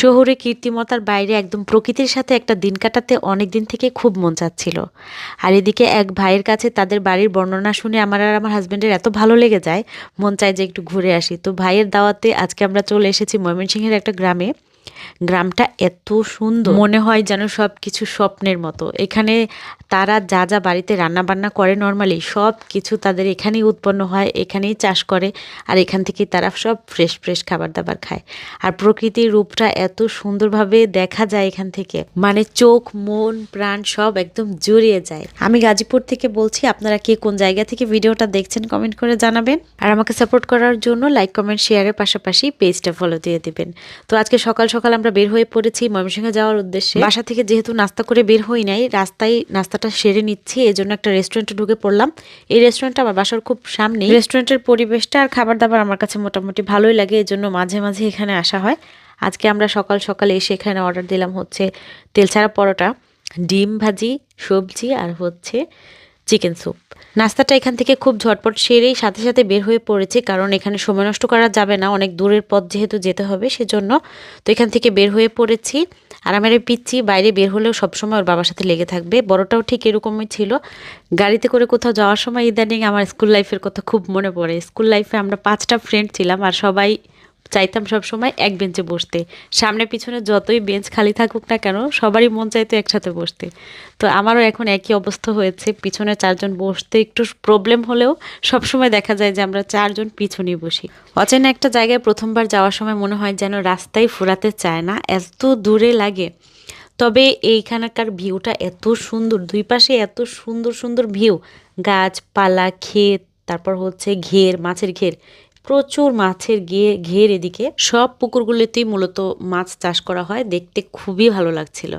শহুরে কীর্তিমতার বাইরে একদম প্রকৃতির সাথে একটা দিন কাটাতে অনেক দিন থেকে খুব মন চাচ্ছিল। আর এদিকে এক ভাইয়ের কাছে তাদের বাড়ির বর্ণনা শুনে আমার আর আমার হাজব্যান্ডের এত ভালো লেগে যায়, মন চায় যে একটু ঘুরে আসি। তো ভাইয়ের দাওয়াতে আজকে আমরা চলে এসেছি ময়মনসিংহের একটা গ্রামে। গ্রামটা এত সুন্দর। মনে হয় যেন সব কিছু স্বপ্নের মতো। এখানে তারা যা যা বাড়িতে রান্না বান্না করে নর্মালি সব কিছু তাদের এখানেই উৎপন্ন হয়, এখানেই চাষ করে আর এখান থেকেই তারা সব ফ্রেশ ফ্রেশ খাবার দাবার খায়। আর প্রকৃতির রূপটা এত সুন্দরভাবে দেখা যায় এখান থেকে। মানে চোখ, মন, প্রাণ সব একদম জড়িয়ে যায়। আমি গাজীপুর থেকে বলছি, আপনারা কে কোন জায়গা থেকে ভিডিওটা দেখছেন কমেন্ট করে জানাবেন। আর আমাকে সাপোর্ট করার জন্য লাইক কমেন্ট শেয়ারের পাশাপাশি পেজটা ফলো দিয়ে দিবেন। তো আজকে সকাল আমরা বের হয়ে পড়েছি ময়মনসিংহে যাওয়ার উদ্দেশ্যে। বাসা থেকে যেহেতু নাস্তা করে বের হই নাই রাস্তায় নাস্তাটা সেরে নিচ্ছি এই জন্য একটা রেস্টুরেন্টে ঢুকে পড়লাম। এই রেস্টুরেন্টটা আমার বাসার খুব সামনে। রেস্টুরেন্টের পরিবেশটা আর খাবার দাবার আমার কাছে মোটামুটি ভালোই লাগে এই জন্য মাঝে মাঝে এখানে আসা হয়। আজকে আমরা সকাল সকালে এসে এখানে অর্ডার দিলাম হচ্ছে তেল ছাড়া পরোটা ডিম ভাজি সবজি আর হচ্ছে চিকেন স্যুপ। নাস্তাটা এখান থেকে খুব ঝটপট সেরেই সাথে সাথে বের হয়ে পড়েছে, কারণ এখানে সময় নষ্ট করা যাবে না, অনেক দূরের পথ যেহেতু যেতে হবে, সেজন্য তো এখান থেকে বের হয়ে পড়েছি। আর আমার পিচ্ছি বাইরে বের হলেও সবসময় ওর বাবার সাথে লেগে থাকবে। বড়টাও ঠিক এরকমই ছিল। গাড়িতে করে কোথাও যাওয়ার সময় ইদানিং আমার স্কুল লাইফের কথা খুব মনে পড়ে। স্কুল লাইফে আমরা পাঁচটা ফ্রেন্ড ছিলাম আর সবাই চাইতাম সব সময় এক বেঞ্চে বসতে। সামনে পিছনে যতই বেঞ্চ খালি থাকুক না কেন, সবারই মন চাইতো একসাথে বসতে। তো আমারও এখন একই অবস্থা হয়েছে, পিছনে চারজন বসতে একটু প্রবলেম হলেও সব সময় দেখা যায় যে আমরা চারজন পিছনেই বসি। অচেনা একটা জায়গায় প্রথমবার যাওয়ার সময় মনে হয় যেন রাস্তায় ফুরাতে চায় না, এত দূরে লাগে। তবে এইখানকার ভিউটা এত সুন্দর, দুই পাশে এত সুন্দর সুন্দর ভিউ। গাছপালা, ক্ষেত, তারপর হচ্ছে ঘের, মাছের ঘের। প্রচুর মাছের গিয়ে ঘের এদিকে। সব পুকুরগুলিতেই মূলত মাছ চাষ করা হয়। দেখতে খুবই ভালো লাগছিল।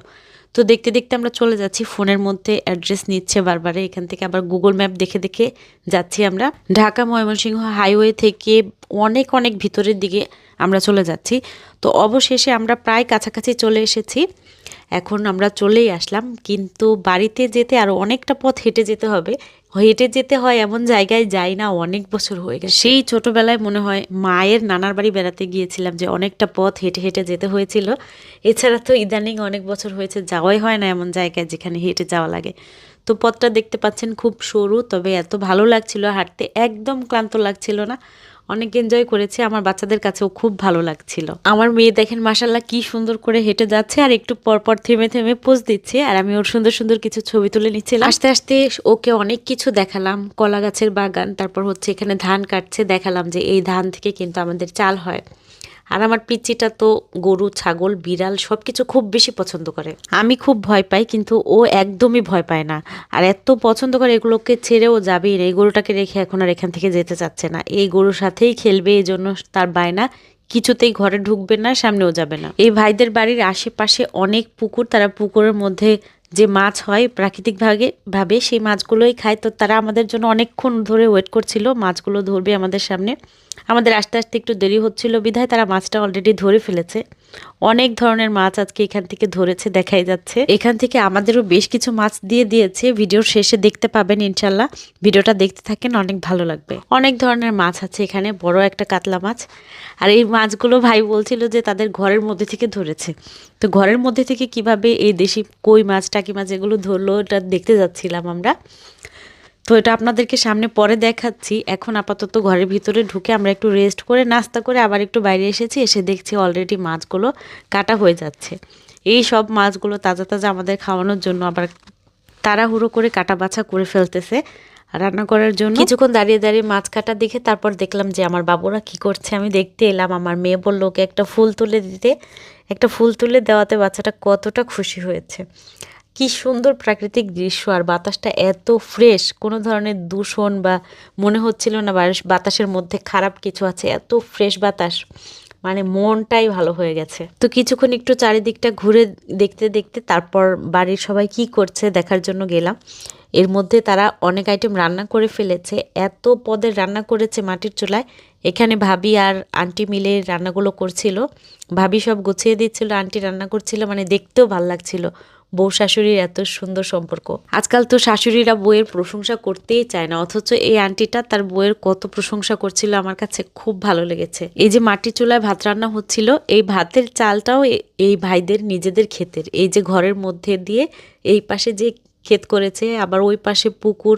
তো দেখতে দেখতে আমরা চলে যাচ্ছি। ফোনের মধ্যে অ্যাড্রেস নিচ্ছে বারবারে। এখান থেকে আবার গুগল ম্যাপ দেখে দেখে যাচ্ছি আমরা। ঢাকা, ময়মনসিংহ হাইওয়ে থেকে অনেক অনেক ভিতরের দিকে আমরা চলে যাচ্ছি। তো অবশেষে আমরা প্রায় কাছাকাছি চলে এসেছি। এখন আমরা চলেই আসলাম। কিন্তু বাড়িতে যেতে আরও অনেকটা পথ হেঁটে যেতে হবে। হেঁটে যেতে হয় এমন জায়গায় যাই না, অনেক বছর হয়ে গেছে। সেই ছোটবেলায় মনে হয় মায়ের নানার বাড়ি বেড়াতে গিয়েছিলাম যে অনেকটা পথ হেঁটে হেঁটে যেতে হয়েছিল। এছাড়া তো ইদানিং অনেক বছর হয়েছে, যাওয়াই হয় না এমন জায়গায় যেখানে হেঁটে যাওয়া লাগে। তো পথটা দেখতে পাচ্ছেন খুব সরু, তবে এত ভালো লাগছিল, হাঁটতে একদম ক্লান্ত লাগছিল না। অনেক এনজয় করেছে। আমার বাচ্চাদের কাছেও খুব ভালো লাগছিল। আমার মেয়ে দেখেন মাসাল্লাহ কি সুন্দর করে হেঁটে যাচ্ছে আর একটু পরপর থেমে থেমে পোজ দিচ্ছে আর আমি ওর সুন্দর সুন্দর কিছু ছবি তুলে নিচ্ছিলাম। আস্তে আস্তে ওকে অনেক কিছু দেখালাম। কলা গাছের বাগান, তারপর হচ্ছে এখানে ধান কাটছে, দেখালাম যে এই ধান থেকে কিন্তু আমাদের চাল হয়। আর আমার পিচ্চিটা তো গরু, ছাগল, বিড়াল সব কিছু খুব বেশি পছন্দ করে। আমি খুব ভয় পাই, কিন্তু ও একদমই ভয় পায় না। আর এত পছন্দ করে এগুলোকে ছেড়েও যাবেই না। এই গরুটাকে রেখে এখন আর এখান থেকে যেতে চাচ্ছে না। এই গরুর সাথেই খেলবে, এই জন্য তার বায়না কিছুতেই ঘরে ঢুকবে না, সামনেও যাবে না। এই ভাইদের বাড়ির আশেপাশে অনেক পুকুর, তারা পুকুরের মধ্যে যে মাছ হয় প্রাকৃতিক ভাবে ভাবে সেই মাছগুলোই খায়। তো তারা আমাদের জন্য অনেকক্ষণ ধরে ওয়েট করছিল, মাছগুলো ধরবে আমাদের সামনে। আমাদের আস্তে আস্তে একটু দেরি হচ্ছিল বিধায় তারা মাছটা অলরেডি ধরে ফেলেছে। অনেক ধরনের মাছ আজকে এখান থেকে ধরেছে, দেখাই যাচ্ছে। এখান থেকে আমাদেরও বেশ কিছু মাছ দিয়ে দিয়েছে। ভিডিওর শেষে দেখতে পাবেন ইনশাল্লাহ। ভিডিওটা দেখতে থাকেন, অনেক ভালো লাগবে। অনেক ধরনের মাছ আছে এখানে, বড় একটা কাতলা মাছ। আর এই মাছগুলো ভাই বলছিল যে তাদের ঘরের মধ্যে থেকে ধরেছে। তো ঘরের মধ্যে থেকে কীভাবে এই দেশি কই মাছ, টাকি মাছ এগুলো ধরলো, এটা দেখতে যাচ্ছিলাম আমরা। তো এটা আপনাদেরকে সামনে পরে দেখাচ্ছি। এখন আপাতত ঘরের ভিতরে ঢুকে আমরা একটু রেস্ট করে, নাস্তা করে আবার একটু বাইরে এসেছি, এসে দেখছি অলরেডি মাছগুলো কাটা হয়ে যাচ্ছে। এই সব মাছগুলো তাজা তাজা আমাদের খাওয়ানোর জন্য আবার তাড়াহুড়ো করে কাটা বাছা করে ফেলতেছে। রান্না করার জন্য কিছুক্ষণ দাঁড়িয়ে দাঁড়িয়ে মাছ কাটা দেখে তারপর দেখলাম যে আমার বাবুরা কি করছে। আমি দেখতে এলাম, আমার মেয়ে বলল, ওকে একটা ফুল তুলে দিতে। একটা ফুল তুলে দেওয়াতে বাচ্চাটা কতটা খুশি হয়েছে। কি সুন্দর প্রাকৃতিক দৃশ্য আর বাতাসটা এত ফ্রেশ। কোনো ধরনের দূষণ বা মনে হচ্ছিল না বাতাসের মধ্যে খারাপ কিছু আছে, এত ফ্রেশ বাতাস। মানে মনটাই ভালো হয়ে গেছে। তো কিছুক্ষণ একটু চারিদিকটা ঘুরে দেখতে দেখতে তারপর বাড়ির সবাই কি করছে দেখার জন্য গেলাম। এর মধ্যে তারা অনেক আইটেম রান্না করে ফেলেছে, এত পদের রান্না করেছে মাটির চুলায়। এখানে ভাবি আর আন্টি মিলে রান্নাগুলো করছিল। ভাবি সব গুছিয়ে দিচ্ছিল, আন্টি রান্না করছিল মানে দেখতেও ভালো লাগছিল। বউ শাশুড়ির এত সুন্দর সম্পর্ক। আজকাল তো শাশুড়িরা বইয়ের প্রশংসা করতেই চায় না, অথচ এই আন্টিটা তার বইয়ের কত প্রশংসা করছিল আমার কাছে খুব ভালো লেগেছে। এই যে মাটি চুলায় ভাত রান্না হচ্ছিল, এই ভাতের চালটাও এই ভাইদের নিজেদের ক্ষেতের। এই যে ঘরের মধ্যে দিয়ে এই পাশে যে ক্ষেত করেছে, আবার ওই পাশে পুকুর,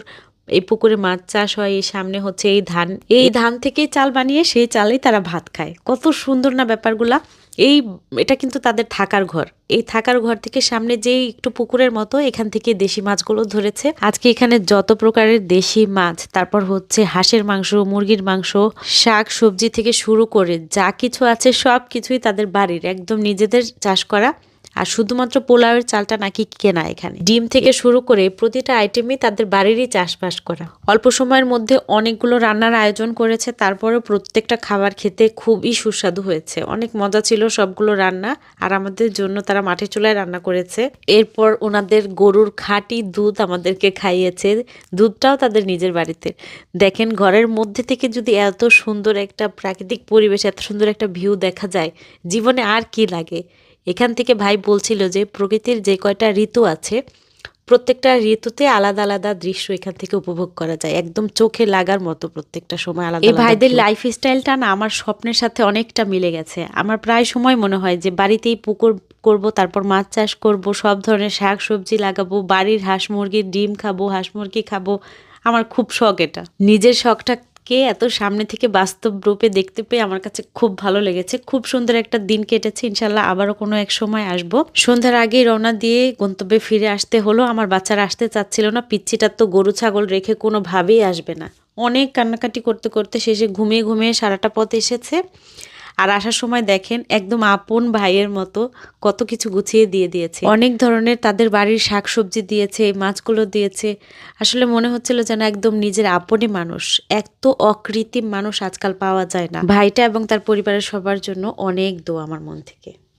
এই পুকুরে মাছ চাষ হয়, এই সামনে হচ্ছে এই ধান। এই ধান থেকেই চাল বানিয়ে সেই চালেই তারা ভাত খায়। কত সুন্দর না ব্যাপারগুলা। এই, এটা কিন্তু তাদের থাকার ঘর। এই থাকার ঘর থেকে সামনে যেই একটু পুকুরের মতো, এখান থেকে দেশি মাছগুলো ধরেছে। আজকে এখানে যত প্রকারের দেশি মাছ, তারপর হচ্ছে হাঁসের মাংস, মুরগির মাংস, শাক, সবজি থেকে শুরু করে যা কিছু আছে সব কিছুই তাদের বাড়ির, একদম নিজেদের চাষ করা। আর শুধুমাত্র পোলাওয়ের চালটা নাকি কেনা এখানে। ডিম থেকে শুরু করে প্রতিটা আইটেমই তাদের বাড়িরই চাষবাস করা। অল্প সময়ের মধ্যে অনেকগুলো রান্নার আয়োজন করেছে তারপরে প্রত্যেকটা খাবার খেতে খুবই সুস্বাদু হয়েছে। অনেক মজা ছিল সবগুলো রান্না, আর আমাদের জন্য তারা মাটির চুলায় রান্না করেছে। এরপর ওনাদের গরুর খাঁটি দুধ আমাদেরকে খাইয়েছে। দুধটাও তাদের নিজের বাড়িতে। দেখেন, ঘরের মধ্যে থেকে যদি এত সুন্দর একটা প্রাকৃতিক পরিবেশ, এত সুন্দর একটা ভিউ দেখা যায়, জীবনে আর কি লাগে? এখান থেকে ভাই বলছিল যে প্রকৃতির যে কয়টা ঋতু আছে প্রত্যেকটা ঋতুতে আলাদা আলাদা দৃশ্য এখান থেকে উপভোগ করা যায়। একদম চোখে লাগার মতো প্রত্যেকটা সময় আলাদা এই ভাইদের লাইফ স্টাইলটা না আমার স্বপ্নের সাথে অনেকটা মিলে গেছে। আমার প্রায় সময় মনে হয় যে বাড়িতেই পুকুর করব তারপর মাছ চাষ করব সব ধরনের শাক সবজি লাগাবো বাড়ির হাঁস মুরগির ডিম খাব হাঁস মুরগি খাব। আমার খুব শখ এটা। নিজের শখটাকে এত সামনে থেকে বাস্তব রূপে দেখতে পেয়ে আমার কাছে খুব ভালো লেগেছে। খুব সুন্দর একটা দিন কেটেছে। ইনশাল্লাহ আবারও কোনো এক সময় আসব। সন্ধ্যার আগে রওনা দিয়ে গন্তব্যে ফিরে আসতে হলো। আমার বাচ্চারা আসতে চাচ্ছিল না। পিচ্ছিটার তো গরু, ছাগল রেখে কোনোভাবেই আসবে না। অনেক কান্নাকাটি করতে করতে শেষে ঘুমিয়ে ঘুমিয়ে সারাটা পথ এসেছে। আর আসার সময় দেখেন একদম আপন ভাইয়ের মতো কত কিছু গুছিয়ে দিয়ে দিয়েছে। অনেক ধরনের তাদের বাড়ির শাকসবজি দিয়েছে, মাছগুলো দিয়েছে। আসলে মনে হচ্ছিল যেন একদম নিজের আপনই মানুষ। এত অকৃত্রিম মানুষ আজকাল পাওয়া যায় না। ভাইটা এবং তার পরিবারের সবার জন্য অনেক দো আমার মন থেকে।